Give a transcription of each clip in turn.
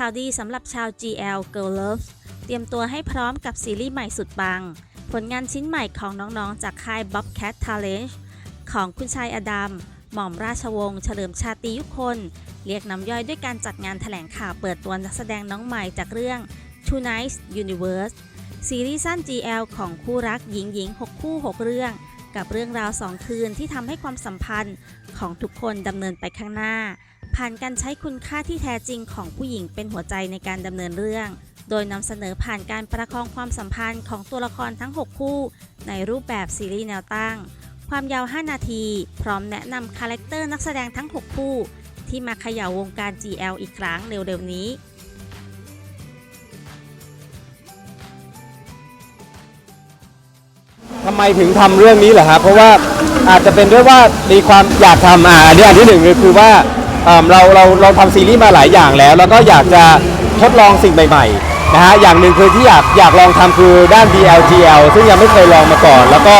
ข่าวดีสำหรับชาว GL Girl Love เตรียมตัวให้พร้อมกับซีรีส์ใหม่สุดปัง ผลงานชิ้นใหม่ของน้องๆ จากค่าย Bobcat Talent ของคุณชายอดัม หม่อมราชวงศ์เฉลิมชาตรียุคน เรียกน้ำย่อยด้วยการจัดงานแถลงข่าวเปิดตัวนักแสดงน้องใหม่จากเรื่อง Two Nights Universe ซีรีส์สั้น GL ของคู่รักหญิงหญิง6คู่ 6 เรื่อง กับเรื่องราว 2 คืนที่ทำให้ความสัมพันธ์ของทุกคนดำเนินไปข้างหน้า ผ่านการใช้คุณค่าที่แท้จริงของผู้หญิงเป็นหัวใจในการดำเนินเรื่อง โดยนำเสนอผ่านการประคองความสัมพันธ์ของตัวละครทั้ง 6 คู่ ในรูปแบบซีรีส์แนวตั้ง ความยาว 5 นาที พร้อมแนะนำคาแรคเตอร์นักแสดงทั้ง 6 คู่ ที่มาเขย่าวงการ GL อีกครั้งเร็วๆนี้ทำไมถึงทำเรื่องนี้เหรอครับเพราะว่าอาจจะเป็นด้วยว่ามีความอยากทำอ่าอันนี้อันที่หนึ่งคือว่า เอิ่มเราเราเราทำซีรีส์มาหลายอย่างแล้ว แล้วก็อยากจะทดลองสิ่งใหม่ๆนะฮะอย่างหนึ่งคือที่อยากอยากลองทำคือด้าน BLGL ซึ่งยังไม่เคยลองมาก่อน แล้วก็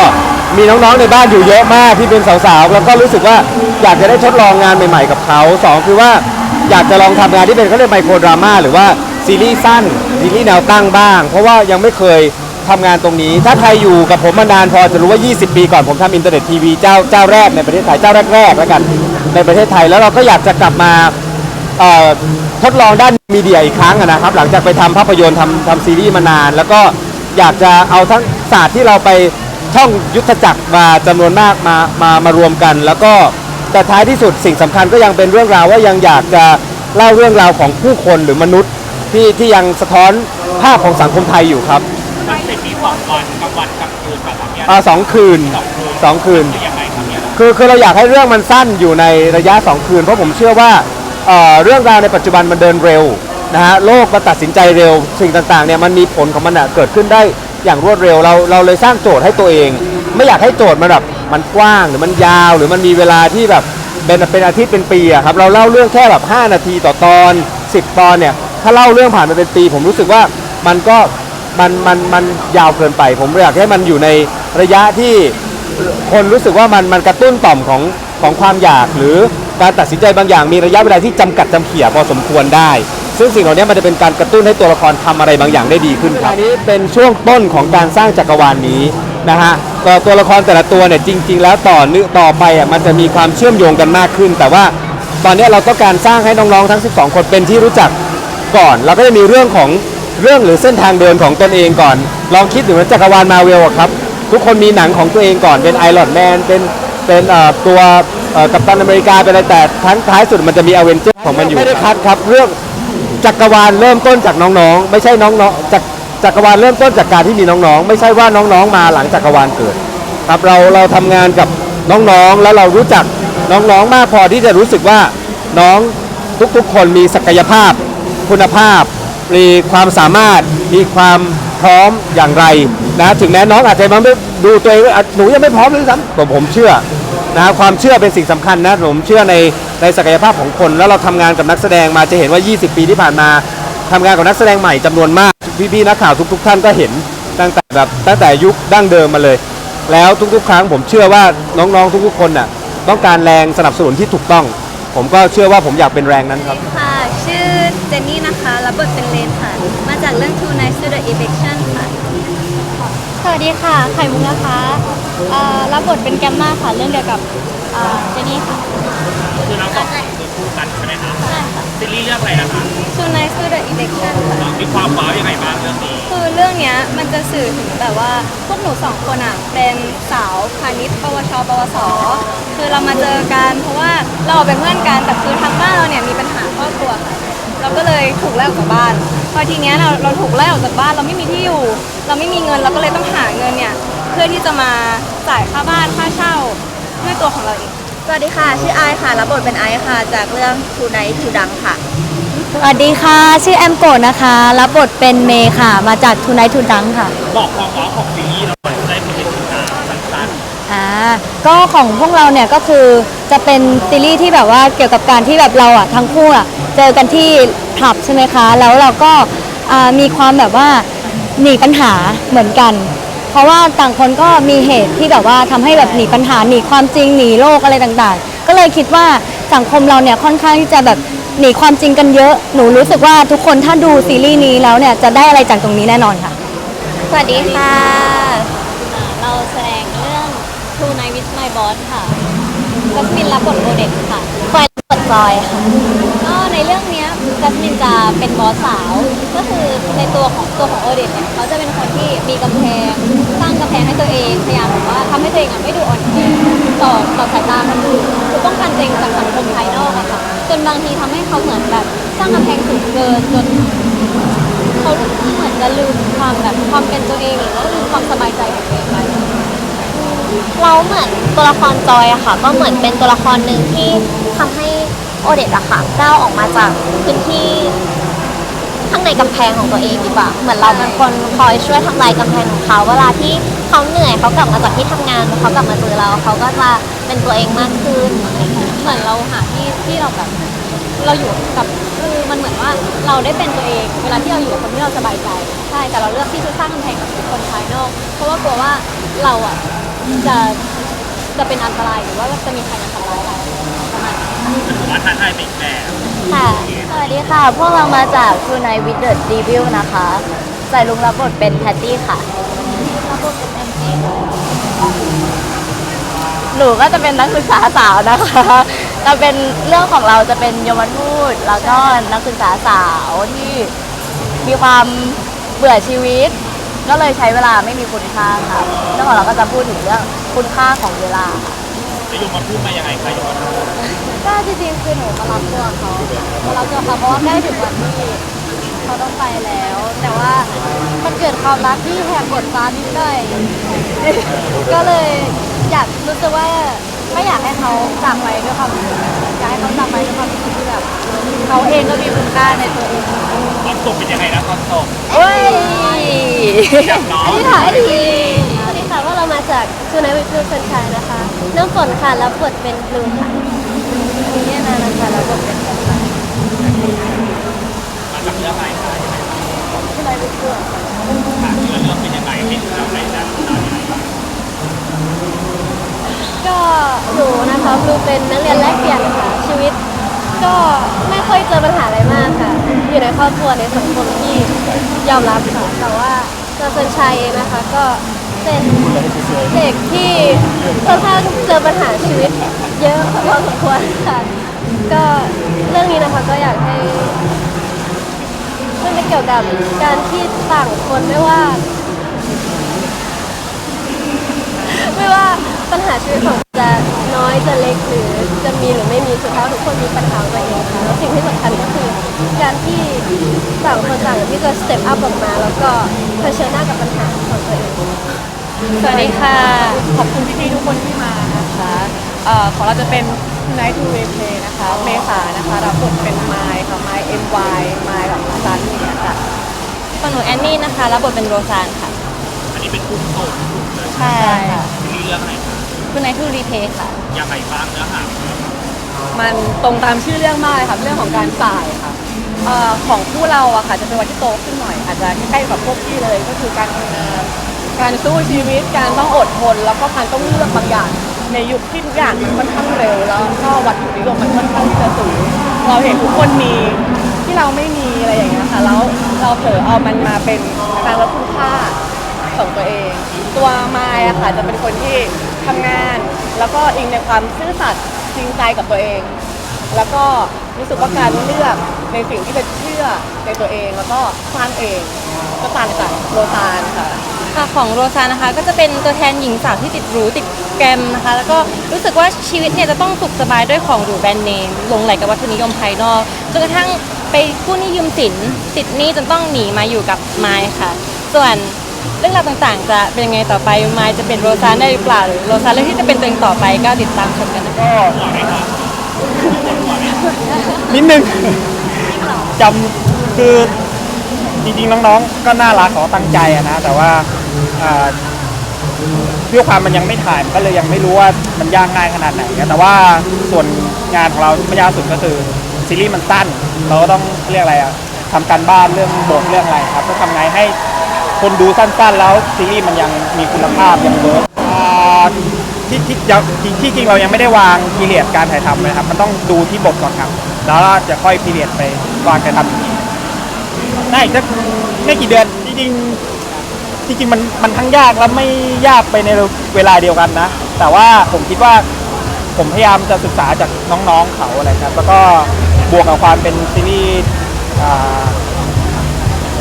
มีน้องๆในบ้านอยู่เยอะมากที่เป็นสาวๆแล้วก็รู้สึกว่าอยากจะได้ทดลองงานใหม่ ๆ กับเขาสองคือว่าอยากจะลองทำงานที่เป็นเขาเรียกไมโครดราม่าหรือว่าซีรีส์สั้นซีรีส์แนวตั้งบ้าง เพราะว่ายังไม่เคย ทำงานตรงนี้ ถ้าใครอยู่กับผมมานานพอจะรู้ว่า 20 ปีก่อนผมทำอินเทอร์เน็ตทีวีเจ้าเจ้าแรกในประเทศไทยเจ้าแรกๆแล้วกันในประเทศไทยแล้วเราก็อยากจะกลับมาทดลองด้านมีเดียอีกครั้งนะครับ หลังจากไปทำภาพยนตร์ทำทำซีรีส์มานาน แล้วก็อยากจะเอาทั้งศาสตร์ที่เราไปท่องยุทธจักรมาจำนวนมากมามามารวมกัน แล้วก็แต่ท้ายที่สุดสิ่งสำคัญก็ยังเป็นเรื่องราวว่ายังอยากจะเล่าเรื่องราวของผู้คนหรือมนุษย์ที่ที่ยังสะท้อนภาพของสังคมไทยอยู่ครับ มันเป็นมีสองวันกลางวันกลางคืนแบบเนี้ยอ่าสองคืนสองคืน คือยังไงครับเนี่ยคือคือเราอยากให้เรื่องมันสั้นอยู่ในระยะ 2 คืน เพราะผมเชื่อว่าเอ่อเรื่องราวในปัจจุบันมันเดินเร็วนะฮะโลกมันตัดสินใจเร็ว สิ่งต่างๆเนี่ยมันมีผลของมันอะเกิดขึ้นได้อย่างรวดเร็วเราเราเลยสร้างโจทย์ให้ตัวเอง ไม่อยากให้โจทย์มันแบบมันกว้างหรือมันยาว หรือมันมีเวลาที่แบบเป็นเป็นอาทิตย์เป็นปีอะครับเราเล่าเรื่องแค่แบบ 5 นาทีต่อตอน 10 ตอนเนี่ยถ้าเล่าเรื่องผ่านมาเป็นปี ผมรู้สึกว่ามันก็ มันมันมันยาวเกินไป ผมอยากให้มันอยู่ในระยะที่คนรู้สึกว่ามันมันกระตุ้นต่อมของของความอยากหรือการตัดสินใจบางอย่างมีระยะเวลาที่จำกัดจำเขี่ยพอสมควรได้ ซึ่งสิ่งเหล่านี้มันจะเป็นการกระตุ้นให้ตัวละครทำอะไรบางอย่างได้ดีขึ้นครับอันนี้เป็นช่วงต้นของการสร้างจักรวาลนี้นะฮะก็ตัวละครแต่ละตัวเนี่ยจริง ๆ แล้วต่อเนื่อต่อไปอะมันจะมีความเชื่อมโยงกันมากขึ้น แต่ว่าตอนนี้เราต้องการสร้างให้น้องๆทั้ง 12 คนเป็นที่รู้จักก่อน เราก็จะมีเรื่องของ เรื่องหรือเส้นทางเดินของตนเองก่อน ลองคิดถึงว่าจักรวาลมาเวลอะครับ ทุกคนมีหนังของตัวเองก่อนเป็นไอรอนแมนเป็นเป็นเอ่อตัวเอ่อกัปตันอเมริกาเป็นอะไรแต่ทั้งท้ายสุดมันจะมีอเวนเจอร์ของมันอยู่ไม่ได้คัดครับ เรื่องจักรวาลเริ่มต้นจากน้องๆ ไม่ใช่น้องๆจักจักรวาลเริ่มต้นจากการที่มีน้องๆ ไม่ใช่ว่าน้องๆ มาหลังจักรวาลเกิด ครับเราเราทำงานกับน้องๆ แล้วเรารู้จักน้องๆ มากพอที่จะรู้สึกว่าน้องทุกๆ คนมีศักยภาพคุณภาพ มีความสามารถมีความพร้อมอย่างไรนะถึงแม้น้องอาจจะมาไม่ดูตัวเองว่าอะหนูยังไม่พร้อมเลยซ้ำผมผมเชื่อนะความเชื่อเป็นสิ่งสำคัญนะผมเชื่อในในศักยภาพของคน แล้วเราทำงานกับนักแสดงมาจะเห็นว่า 20 ปีที่ผ่านมาทำงานกับนักแสดงใหม่จำนวนมาก พี่ๆนักข่าวทุก ๆ ท่านก็เห็นตั้งแต่แบบตั้งแต่ยุคดั้งเดิมมาเลย แล้วทุกๆ ครั้งผมเชื่อว่าน้องๆทุกๆคนน่ะต้องการแรงสนับสนุนที่ถูกต้อง ผมก็เชื่อว่าผมอยากเป็นแรงนั้นครับ ค่ะ อเจนนี่นะคะ รับบทเป็นเลนค่ะ มาจากเรื่อง Two Nights to the Eviction ค่ะ สวัสดีค่ะ ไข่มุกนะคะเอ่อรับบทเป็นแกมมาค่ะ เรื่องเดียวกับเอ่อเจนนี่ค่ะ คือเราสองคนคือคู่กันใช่ไหมคะใช่ค่ะ ซีรีส์เรื่องอะไรนะคะ Two Nights to the Eviction ค่ะ มีความว้าวยังไงบ้างเรื่องนี้คือเรื่องเนี้ยมันจะสื่อถึงแบบว่าพวกหนูสองคนอะเป็นสาวพาณิชย์ปวชปวส คือเรามาเจอกัน เพราะว่าเราเป็นเพื่อนกันแต่คือทางบ้านเราเนี่ยมีปัญหาครอบครัวค่ะ เราก็เลยถูกไล่ออกจากบ้านพอทีเนี้ยเราเราถูกไล่ออกจากบ้านเราไม่มีที่อยู่ เราไม่มีเงินเราก็เลยต้องหาเงินเนี่ยเพื่อที่จะมาจ่ายค่าบ้านค่าเช่าด้วยตัวของเราเองสวัสดีค่ะ ชื่อไอายค่ะ รับบทเป็นไอซ์ค่ะ จากเรื่องทูไนท์ทูดังค่ะ สวัสดีค่ะ ชื่อแอมโกะนะคะ รับบทเป็นเมย์ค่ะ มาจากทูไนท์ทูดังค่ะ บอกความว้าวของซีรีส์เราหน่อยจะได้เป็นถึงการสั้นอ่า ก็ของพวกเราเนี่ยก็คือจะเป็นซีรีส์ที่แบบว่าเกี่ยวกับการที่แบบเราอะทั้งคู่อะเจอกันที่ผับใช่ไหมคะ แล้วเราก็อ่ามีความแบบว่าหนีปัญหาเหมือนกัน เพราะว่าต่างคนก็มีเหตุที่แบบว่าทำให้แบบหนีปัญหาหนีความจริงหนีโลกอะไรต่างๆ ก็เลยคิดว่าสังคมเราเนี่ยค่อนข้างที่จะแบบหนีความจริงกันเยอะ หนูรู้สึกว่าทุกคนถ้าดูซีรีส์นี้แล้วเนี่ยจะได้อะไรจากตรงนี้แน่นอนค่ะ สวัสดีค่ะ เราแสดงเรื่อง True Night with My Boss ค่ะจัสมินรับบทโอเด็กค่ะควายกดจอยค่ะก็ในเรื่องเนี้ยจัสมินจะเป็นบอสสาว ก็คือในตัวของตัวของโอเดตเนี่ยเขาจะเป็นคนที่มีกำแพงสร้างกำแพงให้ตัวเองพยายามแบบว่าทำให้ตัวเองอะไม่ดูอ่อนแอต่อต่อสายตาคนอื่นคือป้องกันตัวเองจากสังคมภายนอกอะค่ะจนบางทีทำให้เขาเหมือนแบบสร้างกำแพงสูงเกินจน เขาเหมือนจะลืมความแบบความเป็นตัวเองหรือว่าลืมความสบายใจของตัวเองไป เราเหมือนตัวละครจอยอะค่ะ ก็เหมือนเป็นตัวละครหนึ่งที่ทำให้โอเดตอะค่ะก้าวออกมาจากพื้นที่ข้างในกำแพงของตัวเองดีกว่า เหมือนเราเป็นคนคอยช่วยทำลายกำแพงของเขา เวลาที่เขาเหนื่อยเขากลับมาจากที่ทำงานเขากลับมาเจอเราเขาก็จะเป็นตัวเองมากขึ้นอะไรอย่างเงี้ย เหมือนเราหาที่ที่เราแบบเราอยู่กับคือมันเหมือนว่าเราได้เป็นตัวเอง เวลาที่เราอยู่กับคนที่เราสบายใจ ใช่แต่เราเลือกที่จะสร้างกำแพงกับคนภายนอก เพราะว่ากลัวว่าเราอะ จะจะเป็นอันตรายหรือว่าจะมีใครมาทำร้ายเราประมาณนี้ผมว่าท้าทายไปอีกแบบ ค่ะ สวัสดีค่ะ พวกเรามาจาก True Night with the Devil นะคะใส่ลุงรับบทเป็นแพตตี้ค่ะ รับบทเป็นแอมจี้หนูก็จะเป็นนักศึกษาสาวนะคะจะเป็นเรื่องของเราจะเป็นยมทูตแล้วก็นักศึกษาสาวที่มีความเบื่อชีวิต ก็เลยใช้เวลาไม่มีคุณค่าค่ะเรื่องของเราก็จะพูดถึงเรื่องคุณค่าของเวลาค่ะจะยงมาพูดมายังไงคะยงมาพูดก็จริงๆคือหนูมารับตัวเขามารับตัวเขาเพราะว่าใกล้ถึงวันที่เขาต้องไปแล้ว แต่ว่ามันเกิดความรักที่แหกกฎฟ้านิดหน่อย ก็เลยอยากรู้สึกว่าไม่อยากให้เขาจากไปด้วยความรู้สึกอยากให้เขาจากไปด้วยความรู้สึกที่แบบเขาเองก็มีคุณค่าในตัวเองตอนตกเป็นยังไงนะตอนตกเฮ้ย อยากน้องอันนี้ค่ะอันนี้สวัสดีค่ะว่าเรามาจากทูนายวิทูสันชัยนะคะ น้ำฝนค่ะรับบทเป็นบลูค่ะมีเนี่ยนานะคะรับบทเป็นค่ะมาจากเรื่องอะไรคะยังไงบ้างทูนายวิทูค่ะเรื่องเรื่องเป็นยังไงให้เราได้ได้ก็หนูนะคะบลูเป็นนักเรียนแลกเปลี่ยนค่ะ ชีวิต ก็ไม่ค่อยเจอปัญหาอะไรมากค่ะ อยู่ในครอบครัวในสังคมที่ยอมรับค่ะแต่ว่า ตัวสันชัยนะคะก็เป็นเด็กที่ค่อนข้างเจอปัญหาชีวิตเยอะพอสมควรค่ะ ก็เรื่องนี้นะคะก็อยากให้มันเป็นเกี่ยวกับการที่ต่างคนไม่ว่า ไม่ว่า ปัญหาชีวิตของจะน้อยจะเล็กหรือจะมีหรือไม่มีสุดท้ายทุกคนมีปัญหาของตัวเองค่ะแล้วสิ่งที่สำคัญก็คือ การที่ต่างคนต่างที่จะสเต็ปอัพออกมา แล้วก็เผชิญหน้ากับปัญหาของตัวเองสวัสดีค่ะ ขอบคุณพี่ๆทุกคนที่มานะคะเอ่อของเราจะเป็น Night to Replay นะคะ เมษานะคะรับบทเป็นไมค์ค่ะไมค์ MY ไมค์แบบซันอย่างเงี้ยค่ะของหนูแอนนี่นะคะรับบทเป็นโรซานค่ะ อันนี้เป็นกลุ่มโสดกลุ่มเลยใช่ค่ะมีเรื่องอะไรคะ คุณนายทูรีเพย์ค่ะ ยังไงบ้างเนื้อหามันตรงตามชื่อเรื่องมากเลยค่ะเรื่องของการจ่ายค่ะเอ่อของคู่เราอะค่ะจะเป็นวันที่โตขึ้นหน่อย อาจจะใกล้ๆกับพวกพี่เลยก็คือการทำงานการสู้ชีวิตการต้องอดทน แล้วก็การต้องเลือกบางอย่าง ในยุคที่ทุกอย่างมันค่อนข้างเร็วแล้วก็วัตถุนิยมมันค่อนข้างที่จะสูงเราเห็นทุกคนมีที่เราไม่มีอะไรอย่างเงี้ยค่ะแล้วเราเผลอเอามันมาเป็นการลดคุณค่าของตัวเอง ตัวมายอะค่ะจะเป็นคนที่ ทำงาน แล้วก็อิงในความซื่อสัตย์จริงใจกับตัวเอง แล้วก็รู้สึกว่าการเลือกในสิ่งที่จะเชื่อในตัวเองแล้วก็สร้างเองก็ต่างจากโรซานค่ะ ค่ะของโรซานะคะก็จะเป็นตัวแทนหญิงสาวที่ติดหรูติดแกรมนะคะ แล้วก็รู้สึกว่าชีวิตเนี่ยจะต้องสุขสบายด้วยของหรูแบรนด์เนมหลงไหลกับวัตถุนิยมภายนอกจนกระทั่งไปกู้หนี้ยืมสินติดหนี้จนต้องหนีมาอยู่กับไม้ค่ะ ส่วน เรื่องราวต่างๆ จะเป็นยังไงต่อไปไม้จะเป็นโรซานได้หรือเปล่าหรือโรซานเลือกที่จะเป็นตัวเองต่อไปก็ติดตามชมกันนะคะนิดนึงจำคือจริงๆน้องๆ ก็น่ารักเขาตั้งใจอะนะ แต่ว่าอ่าด้วยความมันยังไม่ถ่ายมันก็เลยยังไม่รู้ว่ามันยากง่ายขนาดไหนอะแต่ว่าส่วนงานของเราที่ไม่ยากสุดก็คือซีรีส์มันสั้น เราก็ต้องเรียกอะไรอะทำการบ้านเรื่องบทเรื่องอะไรครับก็ทำไงให้ คนดูสั้นๆ แล้วซีรีส์มันยังมีคุณภาพยังเวิร์กอ่าที่ที่ที่ที่จริงเรายังไม่ได้วางพีเรียดการถ่ายทำเลยครับ มันต้องดูที่บทก่อนครับ แล้วจะค่อยพีเรียดไปก่อนจะทำอีกทีได้อีกสักไม่กี่เดือนจริงๆจริงๆมันมันทั้งยากและไม่ยากไปในเวลาเดียวกันนะ แต่ว่าผมคิดว่าผมพยายามจะศึกษาจากน้องๆเขาอะไรครับ แล้วก็บวกกับความเป็นซีรีส์อ่า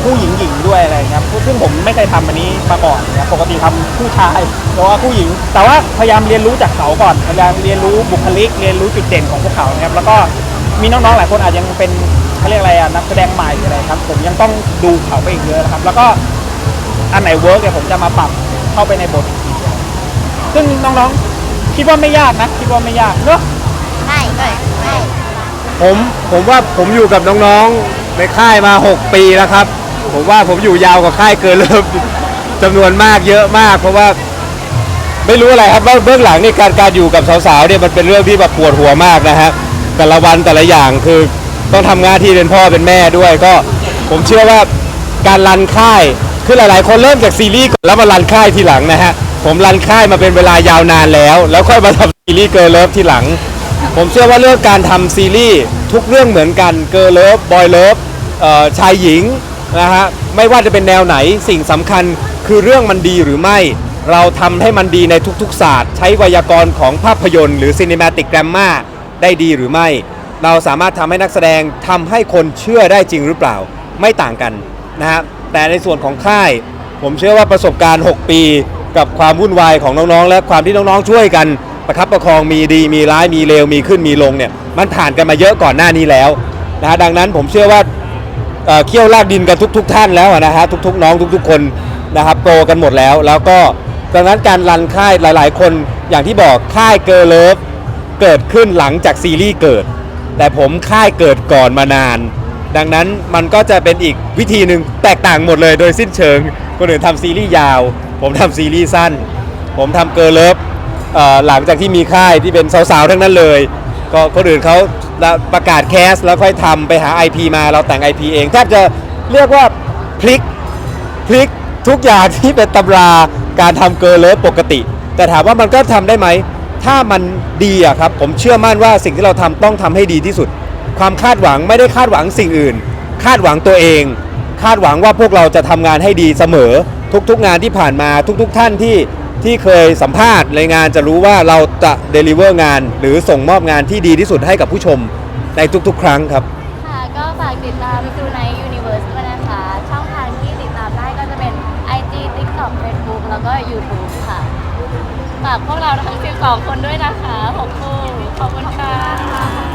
ผู้หญิงหญิงด้วยอะไรครับซึ่งผมไม่เคยทำอันนี้มาก่อนนะครับปกติทำผู้ชายหรือว่าผู้หญิง แต่ว่าพยายามเรียนรู้จากเขาก่อนพยายามเรียนรู้บุคลิก เรียนรู้จุดเด่นของพวกเขานะครับแล้วก็มีน้องๆหลายคนอาจจะยังเป็นเขาเรียกอะไรอะนักแสดงใหม่หรืออะไรครับ ผมยังต้องดูเขาไปอีกเยอะนะครับ แล้วก็อันไหนเวิร์กเนี่ยผมจะมาปรับเข้าไปในบทอีกทีซึ่งน้องๆคิดว่าไม่ยากนะคิดว่าไม่ยากเนอะได้ได้ได้ผมผมว่าผมอยู่กับน้องๆในค่ายมา 6 ปีแล้วครับ ผมว่าผมอยู่ยาวกว่าค่ายเกินเริ่มจำนวนมากเยอะมาก เพราะว่าไม่รู้อะไรครับว่าเบื้องหลังนี่การการอยู่กับสาวๆเนี่ยมันเป็นเรื่องที่แบบปวดหัวมากนะฮะแต่ละวันแต่ละอย่างคือต้องทำงานที่เป็นพ่อเป็นแม่ด้วยก็ผมเชื่อว่าการรันค่ายคือหลายๆ คนเริ่มจากซีรีส์ก่อนแล้วมารันค่ายทีหลังนะฮะผมรันค่ายมาเป็นเวลายาวนานแล้ว แล้วค่อยมาทำซีรีส์เกิร์ลเลิฟทีหลัง ผมเชื่อว่าเรื่องการทำซีรีส์ทุกเรื่องเหมือนกันเกิร์ลเลิฟบอยเลิฟชายหญิง นะฮะไม่ว่าจะเป็นแนวไหนสิ่งสำคัญคือเรื่องมันดีหรือไม่ เราทำให้มันดีในทุกๆศาสตร์ ใช้ไวยากรณ์ของภาพยนตร์หรือซีนิมาติกแกรมมาได้ดีหรือไม่ เราสามารถทำให้นักแสดงทำให้คนเชื่อได้จริงหรือเปล่าไม่ต่างกันนะฮะแต่ในส่วนของค่าย ผมเชื่อว่าประสบการณ์ 6 ปี กับความวุ่นวายของน้องๆ และความที่น้องๆช่วยกันประคับประคองมีดีมีร้ายมีเลวมีขึ้นมีลงเนี่ยมันผ่านกันมาเยอะก่อนหน้านี้แล้วนะฮะดังนั้นผมเชื่อว่า เออเคี่ยวลากดินกันทุก ๆ ท่านแล้วนะฮะทุก ๆ น้องทุก ๆ คนนะครับโตกันหมดแล้ว แล้วก็ดังนั้นการรันค่ายหลาย ๆ คนอย่างที่บอกค่ายเกิร์ลเลิฟเกิดขึ้นหลังจากซีรีส์เกิด แต่ผมค่ายเกิดก่อนมานาน ดังนั้นมันก็จะเป็นอีกวิธีหนึ่งแตกต่างหมดเลยโดยสิ้นเชิงคนอื่นทำซีรีส์ยาว ผมทำซีรีส์สั้น ผมทำเกิร์ลเลิฟหลังจากที่มีค่ายที่เป็นสาวๆทั้งนั้นเลย ก็คนอื่นเขาประกาศแคสแล้วค่อยทำไปหา IP มาเราแต่ง IP เองแทบจะเรียกว่าพลิกพลิกทุกอย่างที่เป็นตำราการทำเกิร์ลเลิฟปกติ แต่ถามว่ามันก็ทำได้ไหม ถ้ามันดีอะครับ ผมเชื่อมั่นว่าสิ่งที่เราทำต้องทำให้ดีที่สุด ความคาดหวังไม่ได้คาดหวังสิ่งอื่น คาดหวังตัวเอง คาดหวังว่าพวกเราจะทำงานให้ดีเสมอ ทุกๆงานที่ผ่านมาทุก ๆ ท่านที่ ที่เคยสัมภาษณ์ในงานจะรู้ว่าเราจะเดลิเวอร์งาน หรือส่งมอบงานที่ดีที่สุดให้กับผู้ชมในทุกๆ ครั้งครับ ค่ะ ก็ฝากติดตามดูใน Universe ด้วยนะคะ ช่องทางที่ติดตามได้ก็จะเป็น IG TikTok Facebook แล้วก็ YouTube ค่ะ ฝากพวกเราทั้ง 12 คนด้วยนะคะ 6 คู่ ขอบคุณค่ะ